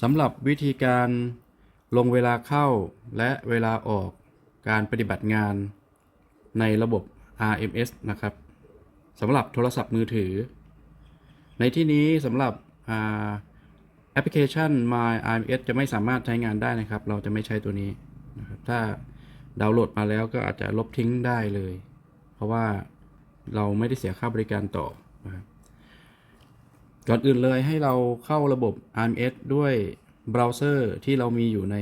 สำหรับวิธีการลงเวลาเข้าและเวลาออกการปฏิบัติงานในระบบ RMS นะครับสำหรับโทรศัพท์มือถือ ในที่นี้สำหรับแอปพลิเคชัน My RMS จะไม่สามารถใช้งานได้นะครับ เราจะไม่ใช้ตัวนี้นะครับถ้าดาวน์โหลดมาแล้วก็อาจจะลบทิ้งได้เลย เพราะว่าเราไม่ได้เสียค่าบริการต่อนะครับ ก่อนอื่นเลยให้เราเข้าระบบ RMS ด้วยเบราว์เซอร์ที่เรามีอยู่ใน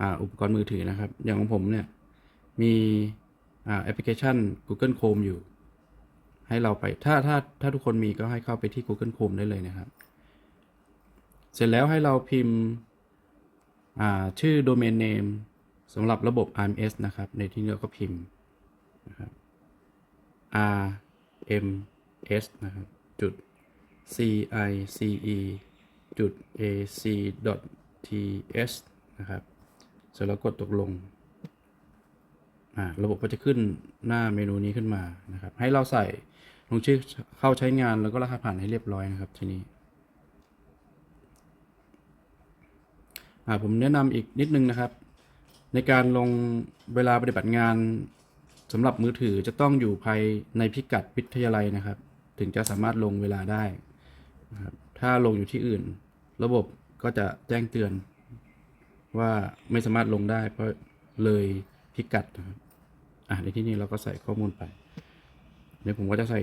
อ,อุปกรณ์มือถือนะครับ อย่างของผมเนี่ยมีแอปพลิเคชัน Google Chrome อยู่ ให้เราไปถ้าถ้าถ้าทุกคนมีก็ให้เข้าไปที่ Google Chrome ได้เลยนะครับ เสร็จแล้วให้เราพิมพ์ชื่อ Domain Name สำหรับระบบ RMS นะครับ ในที่นี้เราก็พิมพ์นะครับ RMS นะครับจุด c i c e จุด a c dot t s นะครับ เสร็จแล้วกดตกลงอ่าระบบก็จะขึ้นหน้าเมนูนี้ขึ้นมานะครับ ให้เราใส่ลงชื่อเข้าใช้งานแล้วก็รหัสผ่านให้เรียบร้อยนะครับทีนี้อ่าผมแนะนำอีกนิดนึงนะครับ ในการลงเวลาปฏิบัติงานสำหรับมือถือจะต้องอยู่ภายในพิกัดวิทยาลัยนะครับ ถึงจะสามารถลงเวลาได้ ถ้าลงอยู่ที่อื่น ระบบก็จะแจ้งเตือน ว่าไม่สามารถลงได้ เพราะเลยพิกัดนะครับอะในที่นี้เราก็ใส่ข้อมูลไป เดี๋ยวผมก็จะใส่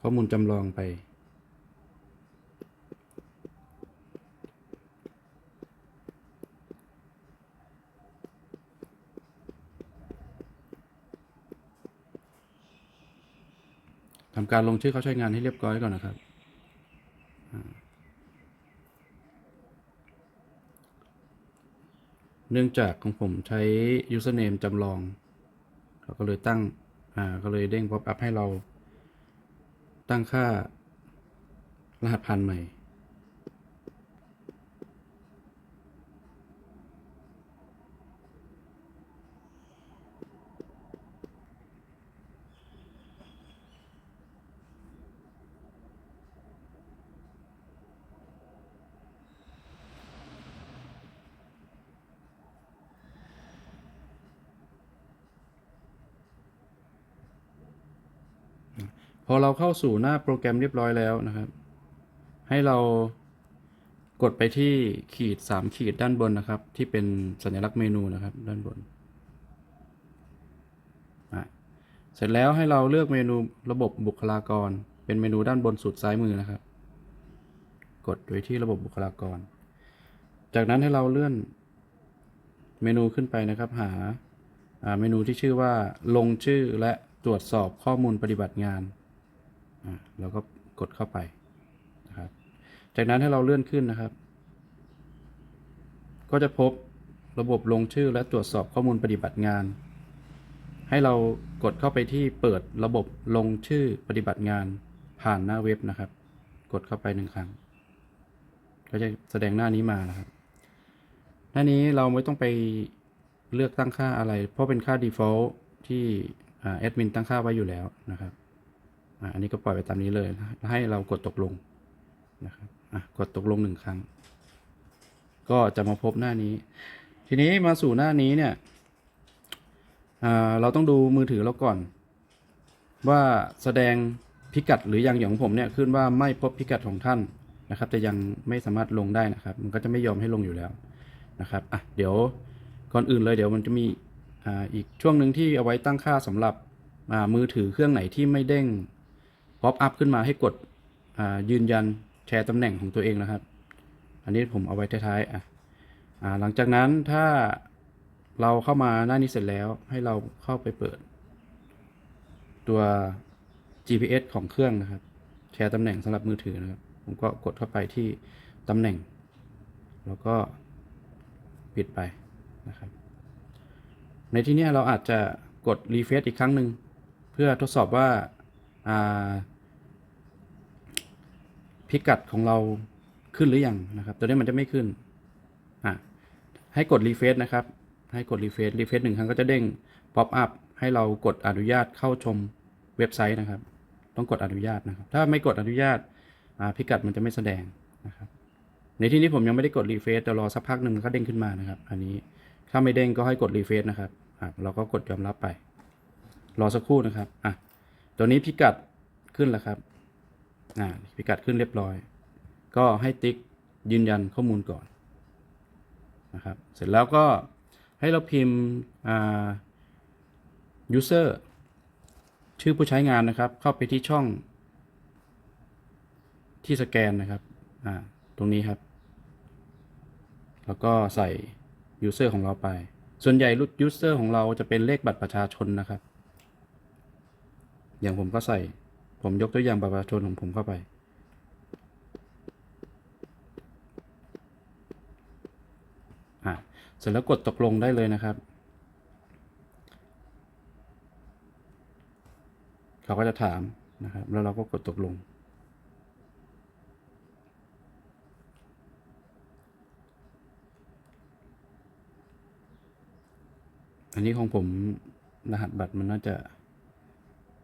ข้อมูลจำลองไป ทำการลงชื่อเขาใช้งานให้เรียบร้อยก่อนนะครับ นื่องจากของผมใช้ username จำลอง เราก็เลยตั้ง อ่า ก็เลยเด้ง pop up ให้เรา ตั้งค่ารหัสผ่านใหม่ พอเราเข้าสู่หน้าโปรแกรมเรียบร้อยแล้วนะครับ ให้เรากดไปที่ขีดสามขีดด้านบนนะครับ ที่เป็นสัญลักษณ์เมนูนะครับด้านบน เสร็จแล้วให้เราเลือกเมนูระบบบุคลากร เป็นเมนูด้านบนสุดซ้ายมือนะครับ กดไปที่ระบบบุคลากร จากนั้นให้เราเลื่อนเมนูขึ้นไปนะครับหาเมนูที่ชื่อว่าลงชื่อและตรวจสอบข้อมูลปฏิบัติงาน เราก็กดเข้าไปนะครับ จากนั้นให้เราเลื่อนขึ้นนะครับ ก็จะพบระบบลงชื่อและตรวจสอบข้อมูลปฏิบัติงาน ให้เรากดเข้าไปที่เปิดระบบลงชื่อปฏิบัติงานผ่านหน้าเว็บนะครับ กดเข้าไปหนึ่งครั้ง ก็จะแสดงหน้านี้มานะครับ หน้านี้เราไม่ต้องไปเลือกตั้งค่าอะไร เพราะเป็นค่า default ที่แอดมินตั้งค่าไว้อยู่แล้วนะครับ อันนี้ก็ปล่อยไปตามนี้เลยให้เรากดตกลงนะครับกดตกลงหนึ่งครั้ง ก็จะมาพบหน้านี้ ทีนี้มาสู่หน้านี้เนี่ยเราต้องดูมือถือเราก่อน ว่าแสดงพิกัดหรือยังอย่างของผมเนี่ยขึ้นว่าไม่พบพิกัดของท่านนะครับ แต่ยังไม่สามารถลงได้นะครับ มันก็จะไม่ยอมให้ลงอยู่แล้วนะครับอะเดี๋ยวก่อนอื่นเลยเดี๋ยวมันจะมีอ,อีกช่วงหนึ่งที่เอาไว้ตั้งค่าสำหรับมือถือเครื่องไหนที่ไม่เด้ง ป๊อปอัพขึ้นมาให้กดยืนยันแชร์ตำแหน่งของตัวเองนะครับ อันนี้ผมเอาไว้ท้ายๆอะอ่าหลังจากนั้นถ้าเราเข้ามาหน้านี้เสร็จแล้วให้เราเข้าไปเปิด ตัว GPS ของเครื่องนะครับ แชร์ตำแหน่งสำหรับมือถือนะครับ ผมก็กดเข้าไปที่ตำแหน่ง แล้วก็ปิดไปนะครับ ในที่นี้เราอาจจะกดรีเฟซอีกครั้งหนึ่งเพื่อทดสอบว่าอ่า พิกัดของเราขึ้นหรือยังนะครับ ตัวนี้มันจะไม่ขึ้นอะให้กดรีเฟซนะครับ ให้กดรีเฟซรีเฟซหนึ่งครั้งก็จะเด้งป๊อปอัพให้เรากดอนุญาตเข้าชมเว็บไซต์นะครับ ต้องกดอนุญาตนะครับ ถ้าไม่กดอนุญาตอ่าพิกัดมันจะไม่แสดงนะครับ ในที่นี้ผมยังไม่ได้กดรีเฟซแต่รอสักพักหนึ่งมันก็เด้งขึ้นมานะครับ อันนี้ถ้าไม่เด้งก็ให้กดรีเฟซนะครับอะเราก็กดยอมรับไป รอสักครู่นะครับอะตัวนี้พิกัดขึ้นแล้วครับ พิกัดขึ้นเรียบร้อย ก็ให้ติ๊กยืนยันข้อมูลก่อนนะครับ เสร็จแล้วก็ให้เราพิมพ์อ่า user ชื่อผู้ใช้งานนะครับ เข้าไปที่ช่อง ที่สแกนนะครับอ่าตรงนี้ครับ แล้วก็ใส่ user ของเราไป ส่วนใหญ่รุ่น user ของเราจะเป็นเลขบัตรประชาชนนะครับ อย่างผมก็ใส่ ผมยกตัวอย่างบัตรประชาชนของผมเข้าไปอะเสร็จแล้วกดตกลงได้เลยนะครับ เขาก็จะถามนะครับ แล้วเราก็กดตกลง อันนี้ของผมรหัสบัตรมันน่าจะ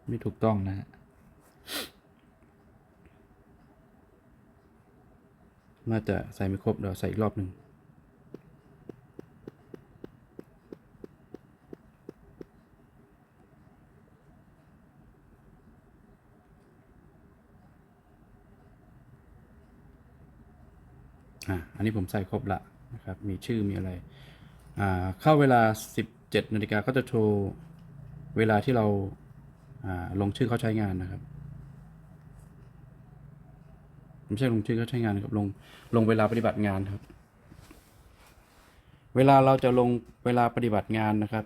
ไม่ถูกต้องนะฮะ น่าจะใส่ไม่ครบเดี๋ยวใส่อีกรอบหนึ่งอะอันนี้ผมใส่ครบละนะครับ มีชื่อมีอะไร อ่า เข้าเวลา 17นาฬิกาก็จะโชว์เวลาที่เรา อ่า ลงชื่อเขาใช้งานนะครับ ไม่ใช่ลงชื่อเขาใช้งานครับลงลงเวลาปฏิบัติงานครับ เวลาเราจะลงเวลาปฏิบัติงานนะครับ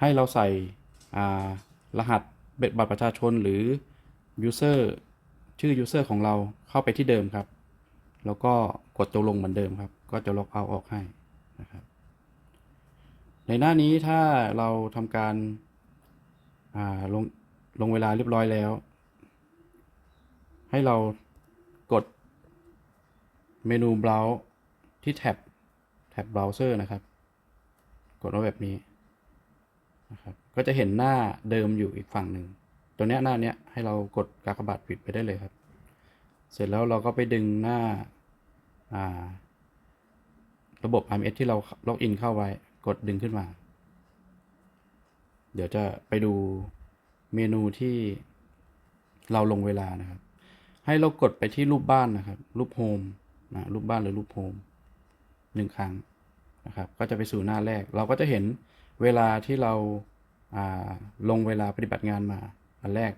ให้เราใส่รหัสเบ็ดบัตรประชาชนหรือ user ชื่อ user ของเราเข้าไปที่เดิมครับ แล้วก็กดตัวลงเหมือนเดิมครับ ก็จะล็อกเอาออกให้นะครับ ในหน้านี้ถ้าเราทำการาลงลงเวลาเรียบร้อยแล้ว ให้เรา เมนู browse ที่แท็บแท็บ browser นะครับ กดว่าแบบนี้นะครับก็จะเห็นหน้าเดิมอยู่อีกฝั่งหนึ่ง ตัวเนี้ยหน้าเนี้ยให้เรากดกากบาทปิดไปได้เลยครับ เสร็จแล้วเราก็ไปดึงหน้าาระบบ IMS ที่เราล็อกอินเข้าไว้ กดดึงขึ้นมา เดี๋ยวจะไปดูเมนูที่เราลงเวลานะครับ ให้เรากดไปที่รูปบ้านนะครับ รูปโฮม นะรูปบ้านหรือรูปโฮมหนึ่งครั้งนะครับก็จะไปสู่หน้าแรก เราก็จะเห็นเวลาที่เราาลงเวลาปฏิบัติงานมาอันแรก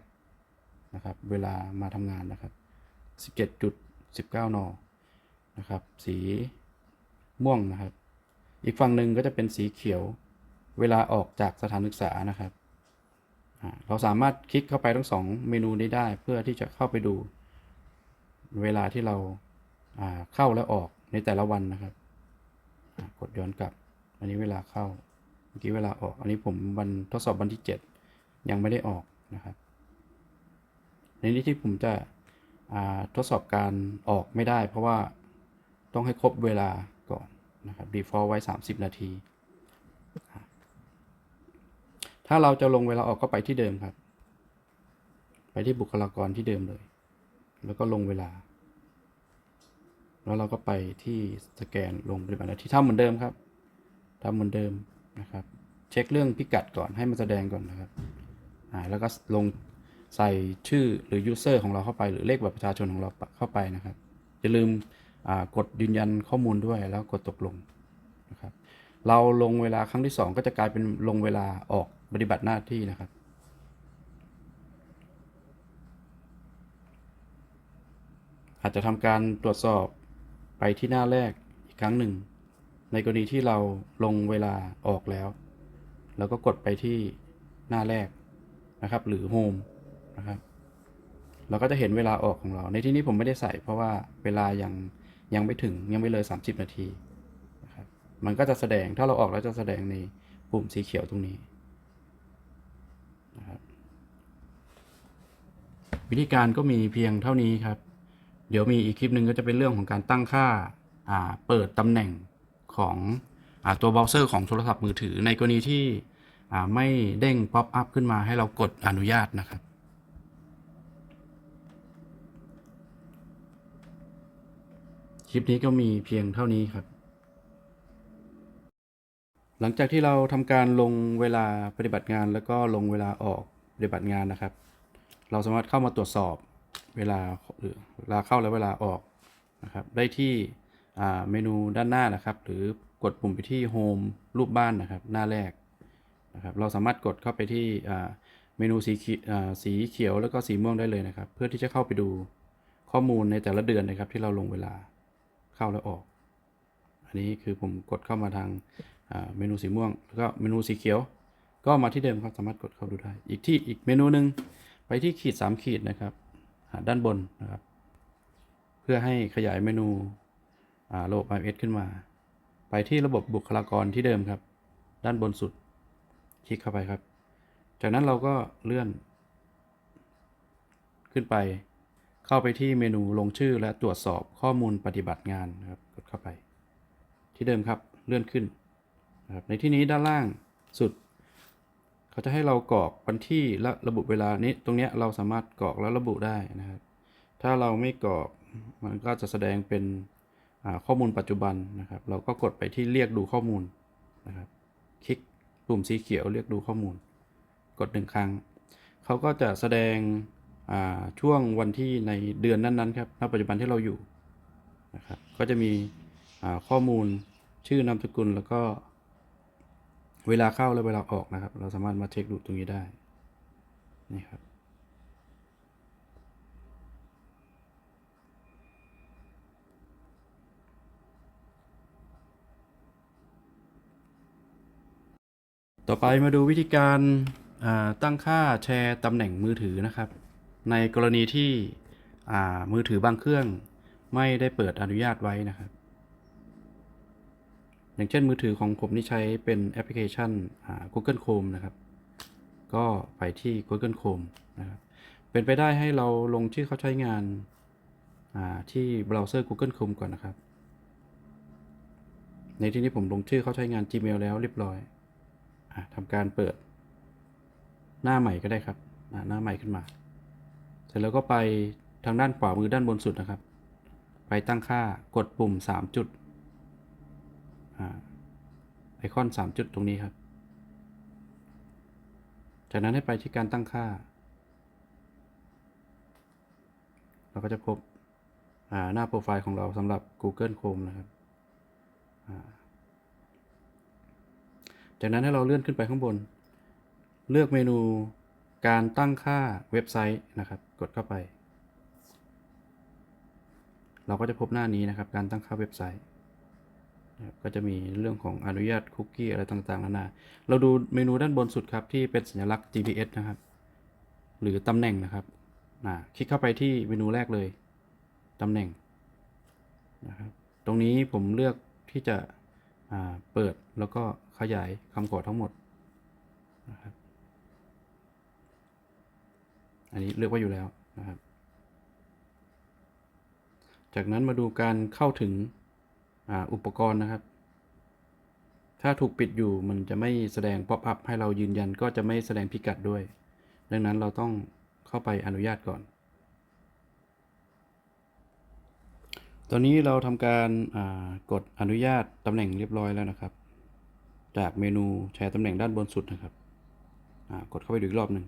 นะครับเวลามาทำงานนะครับ17.19 นนะครับสีม่วงนะครับ อีกฝั่งหนึ่งก็จะเป็นสีเขียว เวลาออกจากสถานศึกษานะครับเราสามารถคลิกเข้าไปทั้งสองเมนูนี้ได้เพื่อที่จะเข้าไปดู เวลาที่เรา เข้าและออกในแต่ละวันนะครับกดย้อนกลับ อันนี้เวลาเข้า เมื่อกี้เวลาออก อันนี้ผมวันทดสอบวันที่ 7 ยังไม่ได้ออกนะครับ ในนี้ที่ผมจะทดสอบการออกไม่ได้ เพราะว่าต้องให้ครบเวลาก่อนนะครับ default ไว้ 30 นาที ถ้าเราจะลงเวลาออกก็ไปที่เดิมครับ ไปที่บุคลากรที่เดิมเลย แล้วก็ลงเวลา แล้วเราก็ไปที่สแกนลงปฏิบัติหน้าที่ทำเหมือนเดิมครับทำเหมือนเดิมนะครับ เช็คเรื่องพิกัดก่อนให้มันแสดงก่อนนะครับอ่าแล้วก็ลงใส่ชื่อหรือ user ของเราเข้าไปหรือเลขบัตรประชาชนของเราเข้าไปนะครับอย่าลืมกดยืนยันข้อมูลด้วยแล้วกดตกลงนะครับเราลงเวลาครั้งที่ 2 ก็จะกลายเป็นลงเวลาออกปฏิบัติหน้าที่นะครับอาจจะทำการตรวจสอบ ไปที่หน้าแรกอีกครั้งหนึ่ง ในกรณีที่เราลงเวลาออกแล้ว แล้วก็กดไปที่หน้าแรกนะครับ หรือโฮมนะครับ เราก็จะเห็นเวลาออกของเรา ในที่นี้ผมไม่ได้ใส่เพราะว่าเวลายังยังไม่ถึงยังไม่เลย 30 นาทีนะครับมันก็จะแสดงถ้าเราออกแล้วจะแสดงในปุ่มสีเขียวตรงนี้นะครับวิธีการก็มีเพียงเท่านี้ครับ เดี๋ยวมีอีกคลิปหนึ่งก็จะเป็นเรื่องของการตั้งค่าาเปิดตำแหน่งของอตัวเบราว์เซอร์ของโทรศัพท์มือถือ ในกรณีที่ไม่เด้งป๊อปอัพขึ้นมาให้เรากดอนุญาตนะครับคลิปนี้ก็มีเพียงเท่านี้ครับ หลังจากที่เราทำการลงเวลาปฏิบัติงานแล้วก็ลงเวลาออกปฏิบัติงานนะครับ เราสามารถเข้ามาตรวจสอบ เวลาหรือเวลาเข้าและเวลาออกนะครับได้ที่เมนูด้านหน้านะครับ หรือกดปุ่มไปที่โฮมรูปบ้านนะครับ หน้าแรกนะครับเราสามารถกดเข้าไปที่เมนูสีเขีอ่าสีเขียวแล้วก็สีม่วงได้เลยนะครับ เพื่อที่จะเข้าไปดูข้อมูลในแต่ละเดือนนะครับ ที่เราลงเวลาเข้าและออก อันนี้คือผมกดเข้ามาทางเมนูสีม่วง แล้วก็เมนูสีเขียว ก็มาที่เดิมครับสามารถกดเข้าดูได้ อีกที่อีกเมนูหนึ่งไปที่ขีด 3 ขีดนะครับ ด้านบนนะครับ เพื่อให้ขยายเมนูระบบ IMS ขึ้นมา ไปที่ระบบบุคลากรที่เดิมครับ ด้านบนสุด คลิกเข้าไปครับ จากนั้นเราก็เลื่อน ขึ้นไป เข้าไปที่เมนูลงชื่อและตรวจสอบข้อมูลปฏิบัติงานนะครับกดเข้าไป ที่เดิมครับเลื่อนขึ้นนะครับในที่นี้ด้านล่างสุด เขาจะให้เรากรอกวันที่และระบุเวลานี้ ตรงนี้เราสามารถกรอกแล้วระบุได้นะครับ ถ้าเราไม่กรอกมันก็จะแสดงเป็นข้อมูลปัจจุบันนะครับ เราก็กดไปที่เรียกดูข้อมูลนะครับ คลิกปุ่มสีเขียวเรียกดูข้อมูล กดหนึ่งครั้ง เขาก็จะแสดงช่วงวันที่ในเดือนนั้นๆครับ ณ ปัจจุบันที่เราอยู่นะครับ ก็จะมีข้อมูลชื่อนามสกุลแล้วก็ เวลาเข้าและเวลาออกนะครับ เราสามารถมาเช็คดูตรงนี้ได้นี่ครับต่อไปมาดูวิธีการตั้งค่าแชร์ตำแหน่งมือถือนะครับ ในกรณีที่มือถือบางเครื่องไม่ได้เปิดอนุญาตไว้นะครับ อย่างเช่นมือถือของผมนี่ใช้เป็นแอปพลิเคชัน Google Chrome นะครับ ก็ไปที่ Google Chrome นะครับ เป็นไปได้ให้เราลงชื่อเขาใช้งานาที่เบราว์เซอร์ Google Chrome ก่อนนะครับ ในที่นี้ผมลงชื่อเขาใช้งาน Gmail แล้วเรียบร้อยอทำการเปิด หน้าใหม่ก็ได้ครับ หน้าใหม่ขึ้นมา เสร็จแล้วก็ไปทางด้านขวามือด้านบนสุดนะครับ ไปตั้งค่ากดปุ่ม 3 จุด ไอคอน 3 จุดตรงนี้ครับ จากนั้นให้ไปที่การตั้งค่า เราก็จะพบหน้าโปรไฟล์ของเราสำหรับ Google Chrome นะครับ จากนั้นให้เราเลื่อนขึ้นไปข้างบน เลือกเมนูการตั้งค่าเว็บไซต์นะครับ กดเข้าไป เราก็จะพบหน้านี้นะครับ การตั้งค่าเว็บไซต์ ก็จะมีเรื่องของอนุญาตคุกกี้อะไรต่างๆนานา เราดูเมนูด้านบนสุดครับ ที่เป็นสัญลักษณ์ GPS นะครับ หรือตำแหน่งนะครับคลิกเข้าไปที่เมนูแรกเลยตำแหน่งนะครับตรงนี้ผมเลือกที่จะเปิดแล้วก็ขยายคำขอทั้งหมดนะครับอันนี้เลือกไว้อยู่แล้วนะครับ จากนั้นมาดูการเข้าถึง อุปกรณ์นะครับ ถ้าถูกปิดอยู่มันจะไม่แสดงป๊อปอัพให้เรายืนยันก็จะไม่แสดงพิกัดด้วย ดังนั้นเราต้องเข้าไปอนุญาตก่อน ตอนนี้เราทำการกดอนุญาตตำแหน่งเรียบร้อยแล้วนะครับ จากเมนูแชร์ตำแหน่งด้านบนสุดนะครับกดเข้าไปดูอีกรอบหนึ่ง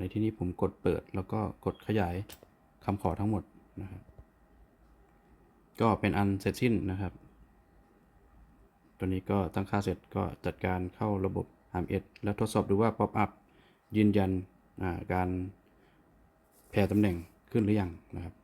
ในที่นี้ผมกดเปิดแล้วก็กดขยายคำขอทั้งหมดนะครับ ก็เป็นอันเสร็จสิ้นนะครับ ตัวนี้ก็ตั้งค่าเสร็จก็จัดการเข้าระบบ RMS แล้วทดสอบดูว่า Pop up ยืนยันการแพร่ตำแหน่งขึ้นหรือยังนะครับ